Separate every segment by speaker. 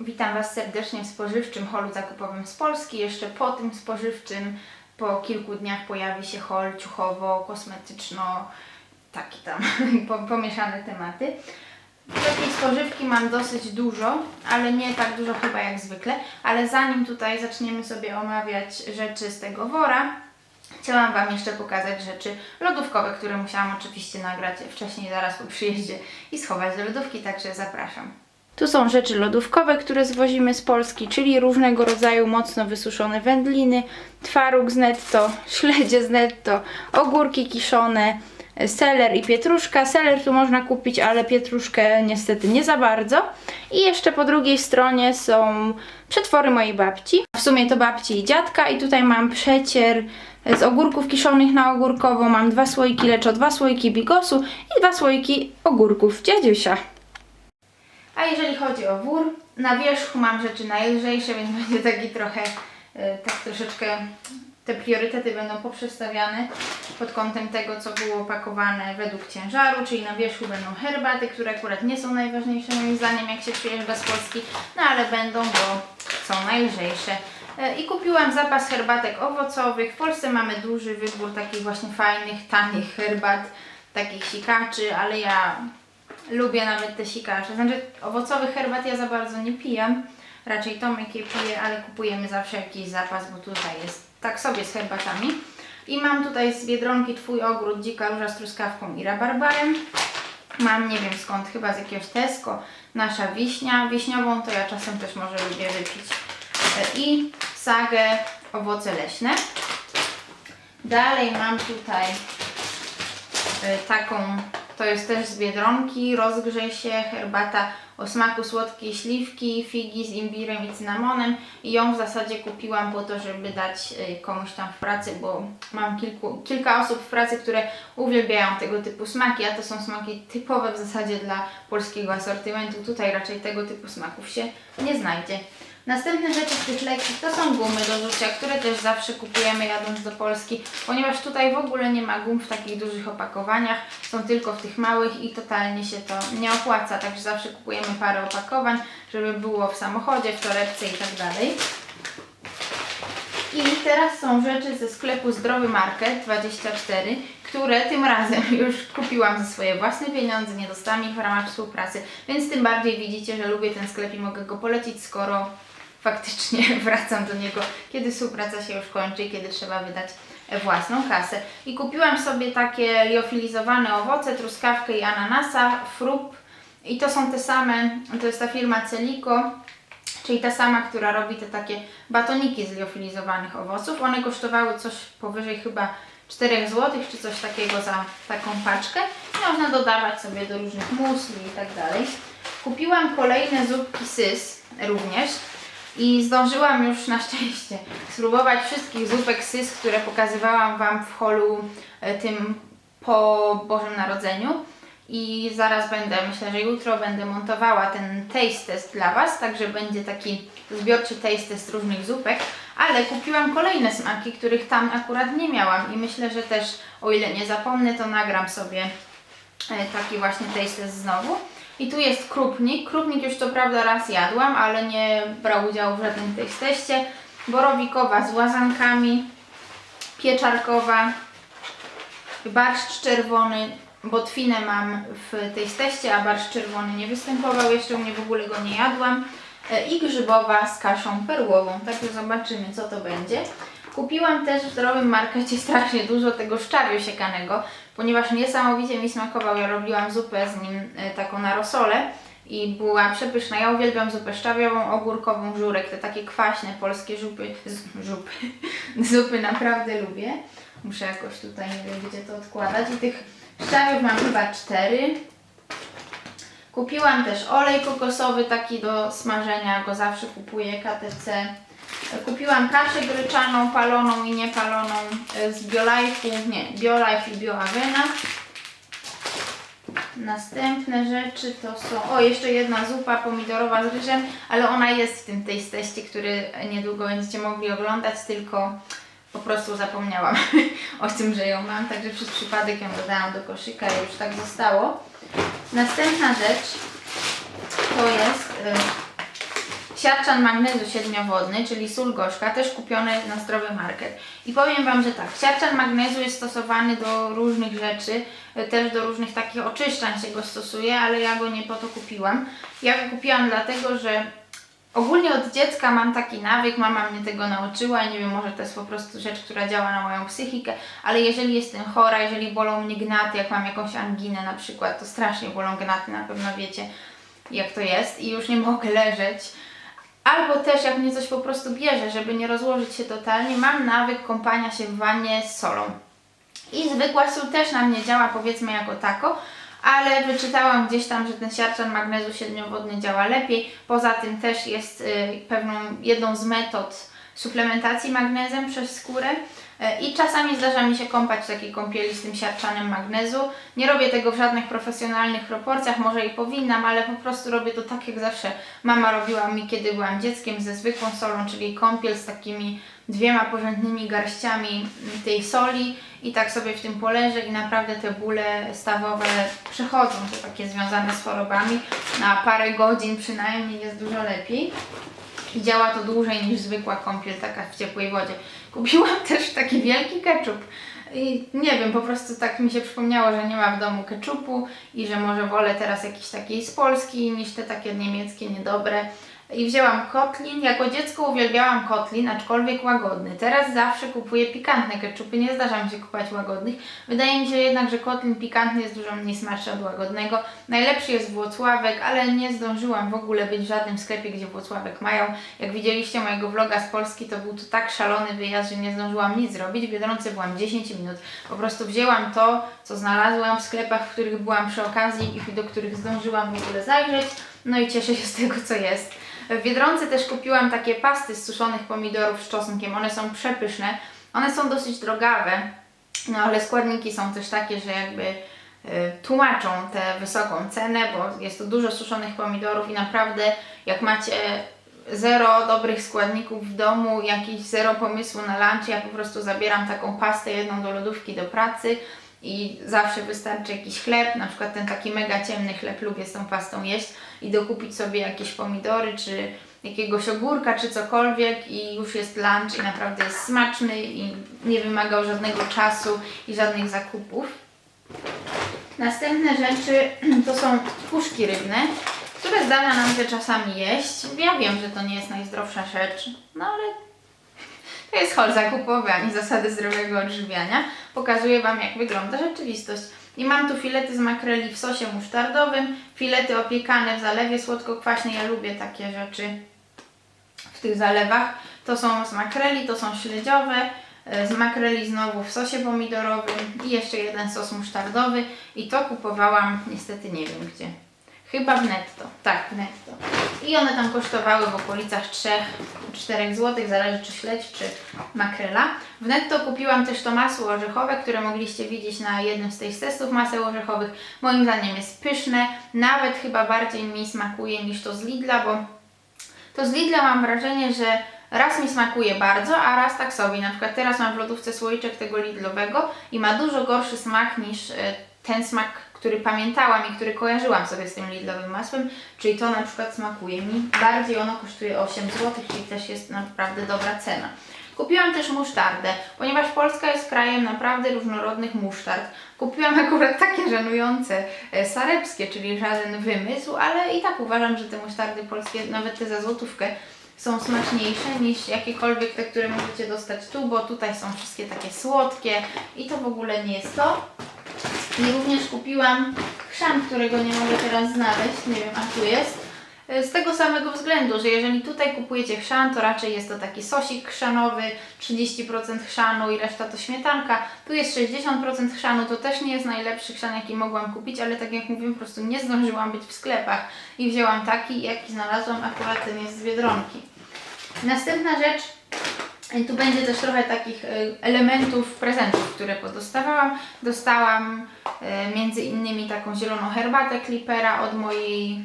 Speaker 1: Witam Was serdecznie w spożywczym holu zakupowym z Polski. Jeszcze po tym spożywczym, po kilku dniach pojawi się hol ciuchowo-kosmetyczno, taki tam, po- pomieszane tematy. Takiej spożywki mam dosyć dużo, ale nie tak dużo chyba jak zwykle. Ale zanim tutaj zaczniemy sobie omawiać rzeczy z tego wora, chciałam Wam jeszcze pokazać rzeczy lodówkowe, które musiałam oczywiście nagrać wcześniej, zaraz po przyjeździe i schować do lodówki, także zapraszam. Tu są rzeczy lodówkowe, które zwozimy z Polski, czyli różnego rodzaju mocno wysuszone wędliny, twaróg z netto, śledzie z netto, ogórki kiszone, seler i pietruszka. Seler tu można kupić, ale pietruszkę niestety nie za bardzo. I jeszcze po drugiej stronie są przetwory mojej babci. W sumie to babci i dziadka i tutaj mam przecier z ogórków kiszonych na ogórkowo. Mam dwa słoiki leczo, dwa słoiki bigosu i dwa słoiki ogórków dziadziusia. A jeżeli chodzi o wór, na wierzchu mam rzeczy najlżejsze, więc będzie taki trochę, e, tak troszeczkę, te priorytety będą poprzestawiane pod kątem tego, co było pakowane według ciężaru, czyli na wierzchu będą herbaty, które akurat nie są najważniejsze moim zdaniem, jak się przyjeżdża z Polski, no ale będą, bo są najlżejsze. E, I kupiłam zapas herbatek owocowych. W Polsce mamy duży wybór takich właśnie fajnych, tanich herbat, takich sikaczy, ale ja Lubię nawet te sikacze. Znaczy owocowych herbat ja za bardzo nie pijam. Raczej Tomek je pije, ale kupujemy zawsze jakiś zapas, bo tutaj jest tak sobie z herbatami. I mam tutaj z Biedronki Twój ogród, dzika róża z truskawką i rabarbarem. Mam nie wiem skąd, chyba z jakiegoś Tesco, nasza wiśnia. Wiśniową to ja czasem też może lubię wypić. I sagę owoce leśne. Dalej mam tutaj y, taką, to jest też z Biedronki, rozgrzej się, herbata o smaku słodkiej śliwki, figi z imbirem i cynamonem. I ją w zasadzie kupiłam po to, żeby dać y, komuś tam w pracy, bo mam kilku, kilka osób w pracy, które uwielbiają tego typu smaki, a to są smaki typowe w zasadzie dla polskiego asortymentu, tutaj raczej tego typu smaków się nie znajdzie. Następne rzeczy z tych lekkich to są gumy do rzucia, które też zawsze kupujemy jadąc do Polski, ponieważ tutaj w ogóle nie ma gum w takich dużych opakowaniach, są tylko w tych małych i totalnie się to nie opłaca, także zawsze kupujemy parę opakowań, żeby było w samochodzie, w torebce i tak dalej. I teraz są rzeczy ze sklepu Zdrowy Market 24, które tym razem już kupiłam za swoje własne pieniądze, nie dostałam ich w ramach współpracy, więc tym bardziej widzicie, że lubię ten sklep i mogę go polecić, skoro faktycznie wracam do niego, kiedy współpraca się już kończy kiedy trzeba wydać własną kasę. I kupiłam sobie takie liofilizowane owoce, truskawkę i ananasa, frup. I to są te same, to jest ta firma Celico, czyli ta sama, która robi te takie batoniki z liofilizowanych owoców. One kosztowały coś powyżej chyba 4 zł, czy coś takiego za taką paczkę. Można dodawać sobie do różnych musli i tak dalej. Kupiłam kolejne zupki sys również i zdążyłam już na szczęście spróbować wszystkich zupek sys, które pokazywałam Wam w holu e, tym po Bożym Narodzeniu. I zaraz będę, myślę, że jutro będę montowała ten taste test dla Was, także będzie taki zbiorczy taste test różnych zupek, ale kupiłam kolejne smaki, których tam akurat nie miałam i myślę, że też o ile nie zapomnę, to nagram sobie e, taki właśnie taste test znowu. I tu jest krupnik. Krupnik już co prawda raz jadłam, ale nie brał udziału w żadnym taste teście. Borowikowa z łazankami, pieczarkowa, barszcz czerwony, botwinę mam w tej teście, a barszcz czerwony nie występował, jeszcze u mnie w ogóle go nie jadłam. E, I grzybowa z kaszą perłową, także zobaczymy co to będzie. Kupiłam też w zdrowym markecie strasznie dużo tego szczawiu siekanego, ponieważ niesamowicie mi smakował. Ja robiłam zupę z nim e, taką na rosole i była przepyszna. Ja uwielbiam zupę szczawiową, ogórkową, żurek, te takie kwaśne polskie zupy, z, żupy, zupy naprawdę lubię. Muszę jakoś tutaj, nie wiem gdzie to odkładać. I tych szczawiów mam chyba cztery. Kupiłam też olej kokosowy taki do smażenia, go zawsze kupuję KTC. Kupiłam kaszę gryczaną, paloną i niepaloną e, z BioLife'u, nie, BioLife i BioAvena. Następne rzeczy to są, o jeszcze jedna zupa pomidorowa z ryżem, ale ona jest w tym teście, który niedługo będziecie mogli oglądać, tylko po prostu zapomniałam o tym, że ją mam, także przez przypadek ją dodałam do koszyka i już tak zostało. Następna rzecz to jest y, siarczan magnezu siedmiowodny, czyli sól gorzka, też kupiony na Zdrowy Market. I powiem Wam, że tak, siarczan magnezu jest stosowany do różnych rzeczy, e, też do różnych takich oczyszczań się go stosuje, ale ja go nie po to kupiłam. Ja go kupiłam dlatego, że Ogólnie od dziecka mam taki nawyk, mama mnie tego nauczyła nie wiem, może to jest po prostu rzecz, która działa na moją psychikę, ale jeżeli jestem chora, jeżeli bolą mnie gnaty, jak mam jakąś anginę na przykład, to strasznie bolą gnaty, na pewno wiecie jak to jest i już nie mogę leżeć. Albo też jak mnie coś po prostu bierze, żeby nie rozłożyć się totalnie, mam nawyk kąpania się w wannie z solą. I zwykła sól też na mnie działa powiedzmy jako tako, ale wyczytałam gdzieś tam, że ten siarczan magnezu siedmiowodny działa lepiej. Poza tym też jest y, pewną jedną z metod suplementacji magnezem przez skórę. Y, I czasami zdarza mi się kąpać w takiej kąpieli z tym siarczanem magnezu. Nie robię tego w żadnych profesjonalnych proporcjach, może i powinnam, ale po prostu robię to tak jak zawsze mama robiła mi, kiedy byłam dzieckiem, ze zwykłą solą, czyli kąpiel z takimi dwiema porządnymi garściami tej soli i tak sobie w tym poleżę i naprawdę te bóle stawowe przechodzą, te takie związane z chorobami. Na parę godzin przynajmniej jest dużo lepiej. I działa to dłużej niż zwykła kąpiel, taka w ciepłej wodzie. Kupiłam też taki wielki ketchup. I nie wiem, po prostu tak mi się przypomniało, że nie ma w domu ketchupu i że może wolę teraz jakiś taki z Polski niż te takie niemieckie niedobre. I wzięłam kotlin. Jako dziecko uwielbiałam kotlin, aczkolwiek łagodny. Teraz zawsze kupuję pikantne ketchupy, nie zdarza mi się kupować łagodnych. Wydaje mi się jednak, że kotlin pikantny jest dużo mniej smaczny od łagodnego. Najlepszy jest Włocławek, ale nie zdążyłam w ogóle być w żadnym sklepie, gdzie Włocławek mają. Jak widzieliście mojego vloga z Polski, to był to tak szalony wyjazd, że nie zdążyłam nic zrobić. W Biedronce byłam 10 minut. Po prostu wzięłam to, co znalazłam w sklepach, w których byłam przy okazji i do których zdążyłam w ogóle zajrzeć. No i cieszę się z tego, co jest. W Biedronce też kupiłam takie pasty z suszonych pomidorów z czosnkiem. One są przepyszne. One są dosyć drogawe, no ale składniki są też takie, że jakby y, tłumaczą tę wysoką cenę, bo jest to dużo suszonych pomidorów i naprawdę jak macie zero dobrych składników w domu, jakiś zero pomysłu na lunch, ja po prostu zabieram taką pastę jedną do lodówki do pracy i zawsze wystarczy jakiś chleb, na przykład ten taki mega ciemny chleb lubię z tą pastą jeść i dokupić sobie jakieś pomidory czy jakiegoś ogórka czy cokolwiek i już jest lunch i naprawdę jest smaczny i nie wymagał żadnego czasu i żadnych zakupów. Następne rzeczy to są puszki rybne, które zdarza nam się czasami jeść. Ja wiem, że to nie jest najzdrowsza rzecz, no ale to jest hol zakupowy, zasady zdrowego odżywiania. Pokazuję Wam, jak wygląda rzeczywistość. I mam tu filety z makreli w sosie musztardowym, filety opiekane w zalewie słodko-kwaśnej. Ja lubię takie rzeczy w tych zalewach. To są z makreli, to są śledziowe, e, z makreli znowu w sosie pomidorowym i jeszcze jeden sos musztardowy. I to kupowałam niestety nie wiem gdzie. Chyba w netto. Tak, w netto. I one tam kosztowały w okolicach 3-4 zł, zależy czy śledź, czy makrela. W netto kupiłam też to masło orzechowe, które mogliście widzieć na jednym z tych testów maseł orzechowych. Moim zdaniem jest pyszne, nawet chyba bardziej mi smakuje niż to z Lidla, bo to z Lidla mam wrażenie, że raz mi smakuje bardzo, a raz tak sobie. Na przykład teraz mam w lodówce słoiczek tego Lidlowego i ma dużo gorszy smak niż e, ten smak, który pamiętałam i który kojarzyłam sobie z tym Lidlowym masłem, czyli to na przykład smakuje mi bardziej, ono kosztuje 8 zł, czyli też jest naprawdę dobra cena. Kupiłam też musztardę, ponieważ Polska jest krajem naprawdę różnorodnych musztard. Kupiłam akurat takie żenujące e, sarepskie, czyli żaden wymysł, ale i tak uważam, że te musztardy polskie, nawet te za złotówkę, są smaczniejsze niż jakiekolwiek te, które możecie dostać tu, bo tutaj są wszystkie takie słodkie i to w ogóle nie jest to. I również kupiłam chrzan, którego nie mogę teraz znaleźć, nie wiem, a tu jest. E, Z tego samego względu, że jeżeli tutaj kupujecie chrzan, to raczej jest to taki sosik chrzanowy, 30% chrzanu i reszta to śmietanka. Tu jest 60% chrzanu, to też nie jest najlepszy chrzan, jaki mogłam kupić, ale tak jak mówiłem, po prostu nie zdążyłam być w sklepach i wzięłam taki, jaki znalazłam, akurat ten jest z Biedronki. Następna rzecz, i tu będzie też trochę takich y, elementów prezentów, które podostawałam. Dostałam y, między innymi taką zieloną herbatę Clippera od mojej y,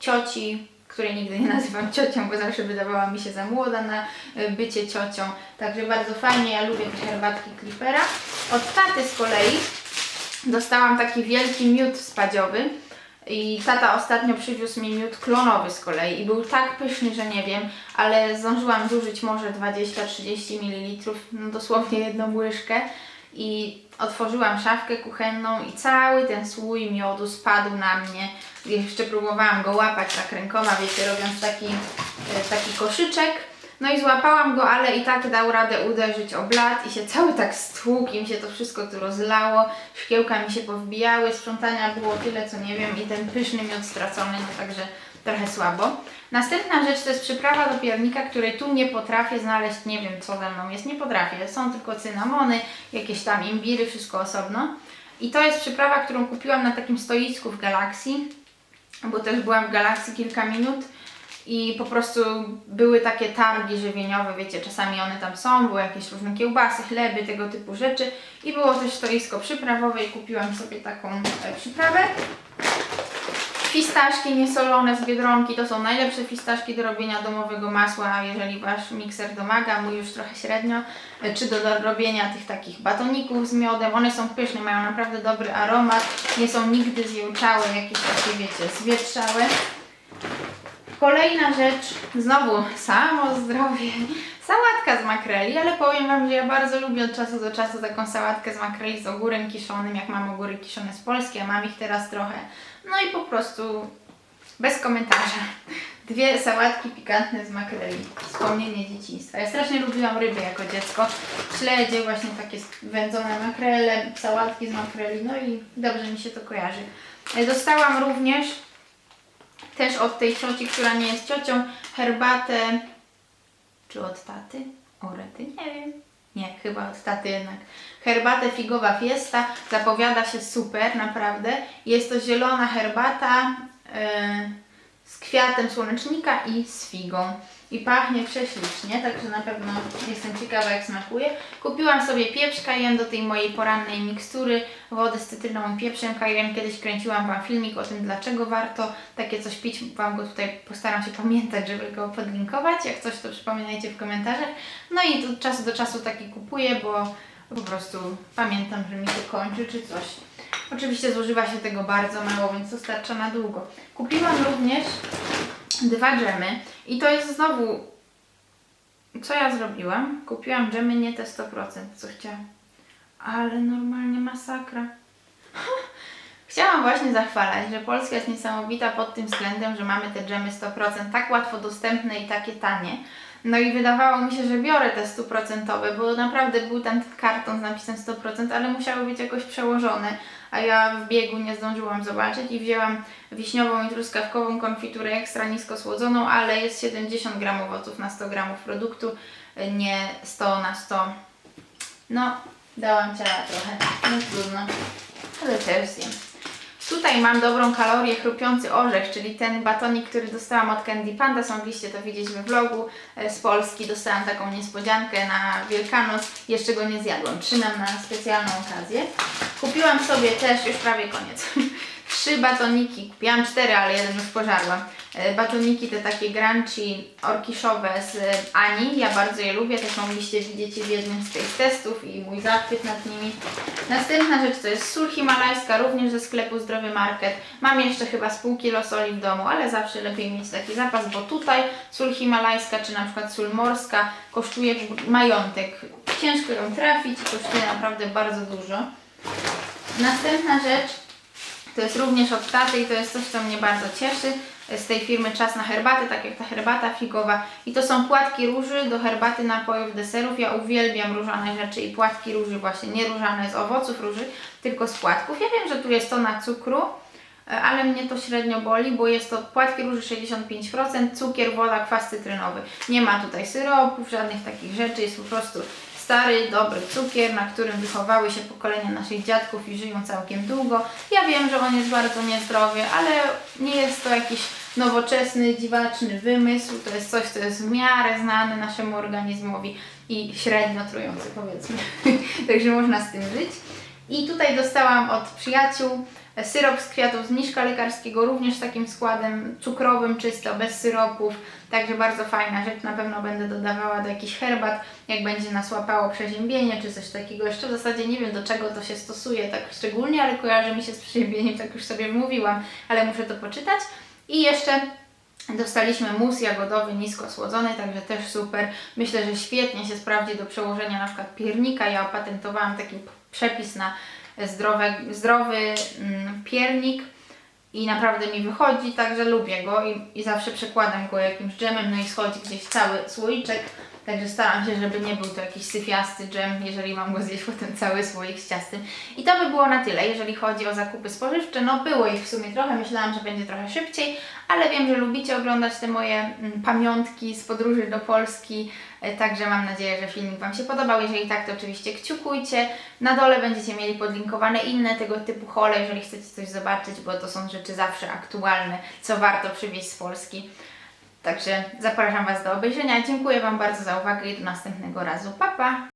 Speaker 1: cioci, której nigdy nie nazywam ciocią, bo zawsze wydawała mi się za młoda na bycie ciocią. Także bardzo fajnie, ja lubię te herbatki Clippera. Od taty z kolei dostałam taki wielki miód spadziowy. I tata ostatnio przywiózł mi miód klonowy z kolei i był tak pyszny, że nie wiem, ale zdążyłam zużyć może 20-30 ml, no dosłownie jedną łyżkę i otworzyłam szafkę kuchenną i cały ten słój miodu spadł na mnie. Jeszcze próbowałam go łapać tak rękoma, wiecie, robiąc taki, e, taki koszyczek. No i złapałam go, ale i tak dał radę uderzyć o blat i się cały tak stłukł i mi się to wszystko tu rozlało. Szkiełka mi się powbijały, sprzątania było tyle, co nie wiem i ten pyszny miód stracony, no także trochę słabo. Następna rzecz to jest przyprawa do piernika, której tu nie potrafię znaleźć, nie wiem co ze mną jest, nie potrafię. Są tylko cynamony, jakieś tam imbiry, wszystko osobno. I to jest przyprawa, którą kupiłam na takim stoisku w Galaxii, bo też byłam w Galaxii kilka minut i po prostu były takie targi żywieniowe, wiecie, czasami one tam są, były jakieś różne kiełbasy, chleby, tego typu rzeczy i było też stoisko przyprawowe i kupiłam sobie taką e, przyprawę. Fistaszki niesolone z Biedronki to są najlepsze fistaszki do robienia domowego masła, jeżeli Wasz mikser domaga, mój już trochę średnio, e, czy do robienia tych takich batoników z miodem. One są pyszne, mają naprawdę dobry aromat, nie są nigdy zjełczałe, jakieś takie wiecie, zwietrzałe. Kolejna rzecz, znowu samo zdrowie, sałatka z makreli, ale powiem Wam, że ja bardzo lubię od czasu do czasu taką sałatkę z makreli z ogórem kiszonym, jak mam ogóry kiszone z Polski, a mam ich teraz trochę. No i po prostu bez komentarza. Dwie sałatki pikantne z makreli. Wspomnienie dzieciństwa. Ja strasznie lubiłam ryby jako dziecko. Śledzie, właśnie takie wędzone makrele, sałatki z makreli, no i dobrze mi się to kojarzy. E, Dostałam również też od tej cioci, która nie jest ciocią, herbatę. Czy od taty? Orety? Nie wiem. Nie, chyba od taty jednak. Herbatę figowa fiesta. Zapowiada się super, naprawdę. Jest to zielona herbata yy, z kwiatem słonecznika i z figą. I pachnie prześlicznie, także na pewno jestem ciekawa jak smakuje. Kupiłam sobie pieprz kajen do tej mojej porannej mikstury, wodę z cytryną i pieprzem kajen. Kiedyś kręciłam Wam filmik o tym, dlaczego warto takie coś pić. Wam go tutaj postaram się pamiętać, żeby go podlinkować. Jak coś, to przypominajcie w komentarzach. No i od czasu do czasu taki kupuję, bo po prostu pamiętam, że mi się kończy czy coś. Oczywiście zużywa się tego bardzo mało, więc to starcza na długo. Kupiłam również dwa dżemy i to jest znowu co ja zrobiłam? Kupiłam dżemy nie te 100%, co chciałam. Ale normalnie masakra. Chciałam właśnie zachwalać, że Polska jest niesamowita pod tym względem, że mamy te dżemy 100% tak łatwo dostępne i takie tanie. No i wydawało mi się, że biorę te stuprocentowe, bo naprawdę był ten karton z napisem 100%, ale musiały być jakoś przełożone, a ja w biegu nie zdążyłam zobaczyć i wzięłam wiśniową i truskawkową konfiturę ekstra nisko słodzoną, ale jest 70 gram owoców na 100 gramów produktu, nie 100 na 100. No, dałam ciała trochę, no trudno, ale też zjem. Tutaj mam dobrą kalorię, chrupiący orzech, czyli ten batonik, który dostałam od Candy Panda, są mogliście to widzieć we vlogu e, z Polski. Dostałam taką niespodziankę na Wielkanoc, jeszcze go nie zjadłam, trzymam na specjalną okazję. Kupiłam sobie też, już prawie koniec, trzy batoniki, kupiłam cztery, ale jeden już pożarłam. E, Batoniki te takie grunchi orkiszowe z Ani, ja bardzo je lubię, też mogliście widzieć w jednym z tych testów i mój zachwyt nad nimi. Następna rzecz to jest sól himalajska, również ze sklepu Zdrowy Market. Mam jeszcze chyba z pół kilo soli w domu, ale zawsze lepiej mieć taki zapas, bo tutaj sól himalajska czy na przykład sól morska kosztuje majątek. Ciężko ją trafić i kosztuje naprawdę bardzo dużo. Następna rzecz to jest również od taty i to jest coś, co mnie bardzo cieszy. Z tej firmy Czas na herbatę, tak jak ta herbata figowa. I to są płatki róży do herbaty, napojów, deserów. Ja uwielbiam różane rzeczy i płatki róży właśnie, nie różane z owoców róży, tylko z płatków. Ja wiem, że tu jest tona cukru, e, ale mnie to średnio boli, bo jest to płatki róży 65%, cukier, woda, kwas cytrynowy. Nie ma tutaj syropów, żadnych takich rzeczy, jest po prostu stary, dobry cukier, na którym wychowały się pokolenia naszych dziadków i żyją całkiem długo. Ja wiem, że on jest bardzo niezdrowy, ale nie jest to jakiś nowoczesny, dziwaczny wymysł. To jest coś, co jest w miarę znane naszemu organizmowi i średnio trujący powiedzmy. Także można z tym żyć. I tutaj dostałam od przyjaciół Syrop z kwiatów z lekarskiego, również z takim składem cukrowym, czysto, bez syropów. Także bardzo fajna rzecz, na pewno będę dodawała do jakichś herbat, jak będzie nas łapało przeziębienie czy coś takiego. Jeszcze w zasadzie nie wiem do czego to się stosuje tak szczególnie, ale kojarzy mi się z przeziębieniem, tak już sobie mówiłam, ale muszę to poczytać. I jeszcze Dostaliśmy mus jagodowy nisko słodzony, także też super. Myślę, że świetnie się sprawdzi do przełożenia na przykład piernika. Ja opatentowałam taki przepis na zdrowe, zdrowy mm, piernik i naprawdę mi wychodzi, także lubię go i, i zawsze przekładam go jakimś dżemem, no i schodzi gdzieś cały słoiczek. Także staram się, żeby nie był to jakiś syfiasty dżem, jeżeli mam go zjeść potem cały słoik z ciastem. I to by było na tyle, jeżeli chodzi o zakupy spożywcze. No było ich w sumie trochę, myślałam, że będzie trochę szybciej, ale wiem, że lubicie oglądać te moje mm, pamiątki z podróży do Polski, e, także mam nadzieję, że filmik Wam się podobał. Jeżeli tak, to oczywiście kciukujcie. Na dole będziecie mieli podlinkowane inne tego typu hole, jeżeli chcecie coś zobaczyć, bo to są rzeczy zawsze aktualne, co warto przywieźć z Polski. Także zapraszam Was do obejrzenia. Dziękuję Wam bardzo za uwagę i do następnego razu. Pa, pa!